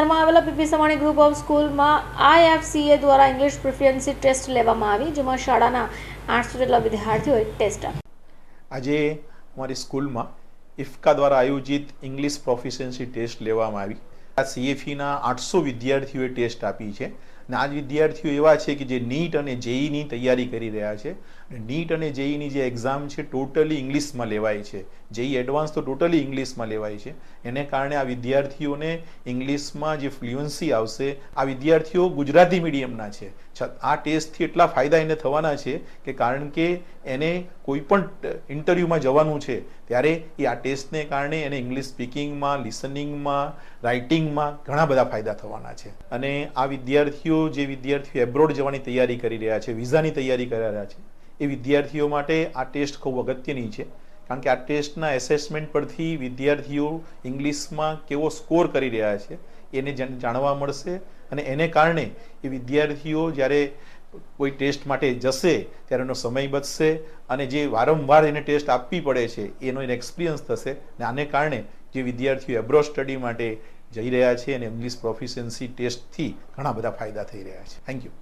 આવેલા PP Savani group of સ્કૂલમાં આઈએફસીએ દ્વારા ઇંગ્લિશ પ્રિફરન્સી ટેસ્ટ લેવામાં આવી, જેમાં શાળાના આઠસો જેટલા વિદ્યાર્થીઓએ ટેસ્ટ આપી. આજે અમારી સ્કૂલમાં ઇફકા દ્વારા આયોજિત ઇંગ્લિશ પ્રોફિશિયન્સી ટેસ્ટ લેવામાં આવી. આ સીએફઈના આઠસો વિદ્યાર્થીઓએ ટેસ્ટ આપી છે. અને આ જ વિદ્યાર્થીઓ એવા છે કે જે નીટ અને જેઈની તૈયારી કરી રહ્યા છે. નીટ અને જેઈની જે એક્ઝામ છે ટોટલી ઇંગ્લિશમાં લેવાય છે. જેઈ એડવાન્સ તો ટોટલી ઇંગ્લિશમાં લેવાય છે. એને કારણે આ વિદ્યાર્થીઓને ઇંગ્લિશમાં જે ફ્લુઅન્સી આવશે, આ વિદ્યાર્થીઓ ગુજરાતી મીડિયમના છે. આ ટેસ્ટથી એટલા ફાયદા એને થવાના છે કે કારણ કે એને કોઈ પણ ઇન્ટરવ્યૂમાં જવાનું છે, ત્યારે એ આ ટેસ્ટને કારણે એને ઇંગ્લિશ સ્પીકિંગમાં, લિસનિંગમાં રાઇટિંગમાં ઘણા બધા ફાયદા થવાના છે. અને આ વિદ્યાર્થીઓ જે વિદ્યાર્થીઓ એબ્રોડ જવાની તૈયારી કરી રહ્યા છે, વિઝાની તૈયારી કરી રહ્યા છે, એ વિદ્યાર્થીઓ માટે આ ટેસ્ટ ખૂબ અગત્યની છે. કારણ કે આ ટેસ્ટના એસેસમેન્ટ પરથી વિદ્યાર્થીઓ ઇંગ્લિશમાં કેવો સ્કોર કરી રહ્યા છે, એને જાણવા મળશે અને એને કારણે એ વિદ્યાર્થીઓ જ્યારે કોઈ ટેસ્ટ માટે જશે, ત્યારે એનો સમય બચશે અને જે વારંવાર એને ટેસ્ટ આપવી પડે છે, એનો એને એક્સપિરિયન્સ થશે અને આને કારણે જે વિદ્યાર્થીઓ એબ્રોડ સ્ટડી માટે જઈ રહ્યા છે અને ઇંગ્લિશ પ્રોફિશિયન્સી ટેસ્ટથી ઘણા બધા ફાયદા થઈ રહ્યા છે. Thank you